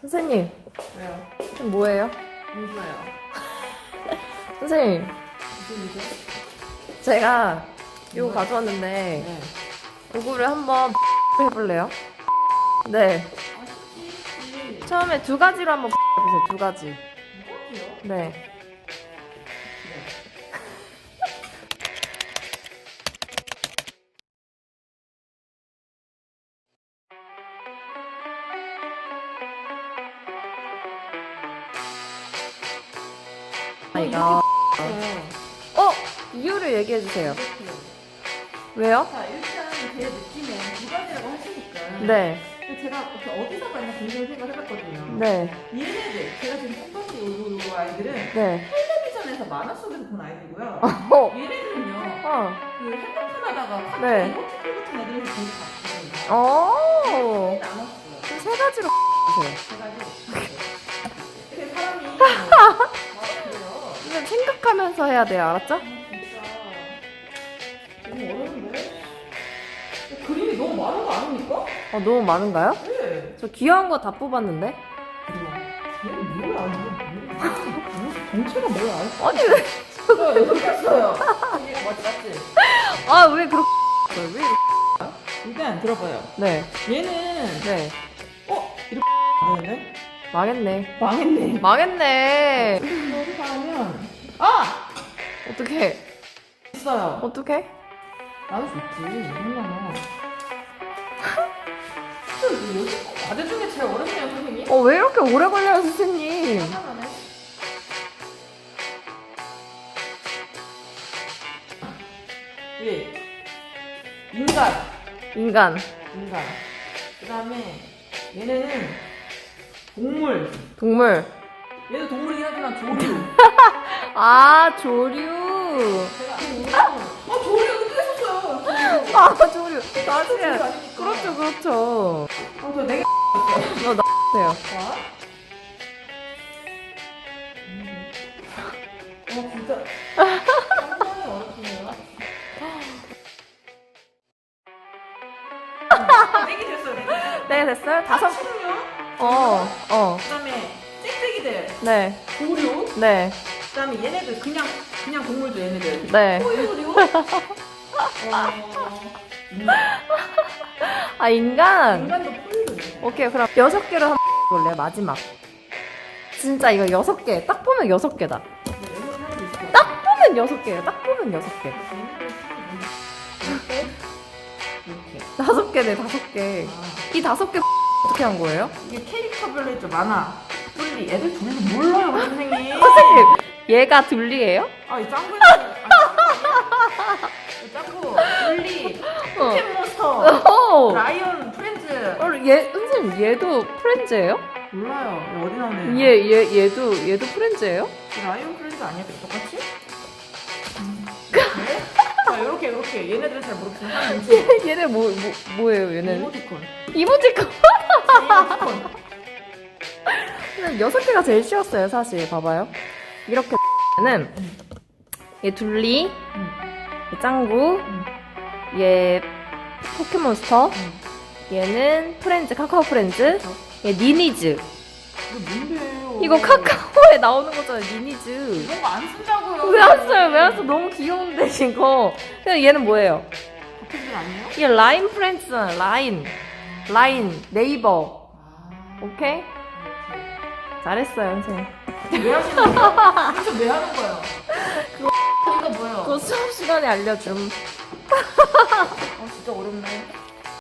선생님, 왜요? 지금 뭐예요? 누구예요? 선생님, 무슨 일이죠? 제가 이거? 가져왔는데 네. 이거를 한번 해볼래요? 네. 아. 처음에 두 가지로 한번 해보세요. 두 가지. 뭐 네. 아. 어? 이유를 얘기해 주세요. 왜요? 자, 일단 제 느낌에 두 가지라고 하시니까. 네. 근데 제가 이렇게 어디서 봤나 굉장히 생각을 해봤거든요. 네. 얘네들, 제가 지금 첫 번째 요, 요, 요 아이들은 네. 텔레비전에서 만화 속에서 본 아이들이고요. 어. 얘네들은요, 어. 그 핸드폰 하다가 네. 이모티콘 같은 애들에서 되게 봤거든요. 어. 나눴어요. 세 가지로. 그래가지고 이렇 하면서 해야 돼요. 알았죠? 진짜 너무 어려운데? 그림이 너무 많은 거 아닙니까? 어, 너무 많은가요? 네. 저 귀여운 거 다 뽑았는데? 얘는 뭐야? 이거 정체가 뭐야? 아니, 왜, 여섯 개 했어요. 이게 맞지 맞지? 아, 왜 그렇게. 왜 이렇게. 일단 들어봐요. 네. 얘는 네. 어 이렇게 되는데 망했네. 망했네. 망했네. 아 어떡해. 있어요. 어떡해? 나도 좋지. 얼마나. 과제 중에 제일 어렵네요 선생님. 어, 왜 이렇게 오래 걸려요, 선생님? 예. 인간. 인간. 인간. 그 다음에 얘네는 동물. 동물. 얘도 동물이긴 하지만 조류. 아, 조류. 아 조류 어떻게? 조류. 아, 조류. 아니니까. 그렇죠, 그렇죠. 아, 저 나세요. 자. 어 진짜 상당히 어렵네요. 네개 됐어요. 네 개. 네, 됐어요? 다섯. 다섯요. 어, 어. 그 다음에 짹짹이들, 네, 조류. 네, 그다음에 얘네들 그냥 그냥 동물도 얘네들. 네. 포유류. 어, 아, 인간. 인간도 포유류. 오케이, 그럼 여섯 개로 한번 볼래요, 마지막. 진짜 이거 여섯 개. 딱 보면 여섯 개다. 딱 보면 여섯 개예요. 딱 보면 여섯 개. 이렇게. 다섯 개네, 다섯 개. 아, 이 다섯 개 어떻게 한 거예요? 이게 캐릭터별로 있죠. 만화, 뿔리. 애들 둘이서 몰라요, 선생님. 선생님, 얘가 둘리예요? 아, 이 짱구는 아니, 짱구, 뿔리, 어. 포켓몬스터, 어. 라이언, 프렌즈. 어, 얘, 선생님, 얘도 프렌즈예요? 몰라요. 이거 어디 나오네요? 얘, 얘, 얘도, 얘도 프렌즈예요? 라이언 프렌즈 아니야? 똑같이? 네? 자, 요렇게, 요렇게. 얘네들은 잘 모르겠지만. 얘네 뭐, 뭐, 뭐 예요, 얘는? 이모티콘. 이모티콘. 이모티콘. 여섯 개가 제일 쉬웠어요, 사실. 봐봐요. 이렇게 는얘 둘리, 응. 얘 짱구, 응. 얘 포켓몬스터, 응. 얘는 프렌즈, 카카오 프렌즈, 얘 니니즈. 이거 뭔데요? 이거 카카오에 나오는 거잖아요, 니니즈. 이런 거안 쓴다고요. 왜 안 써요? 왜 안 써? 너무 귀여운데, 이거. 근데 얘는 뭐예요? 아니에요? 얘 라인 프렌즈잖아, 라인. 라인, 네이버. 아, 오케이? 잘했어요, 선생님. 왜 하시는 거예요? 도대체 왜 하는 거예요? 그거, 뭐예요? 그거 수업 시간에 알려줌. 어, 진짜 어렵네.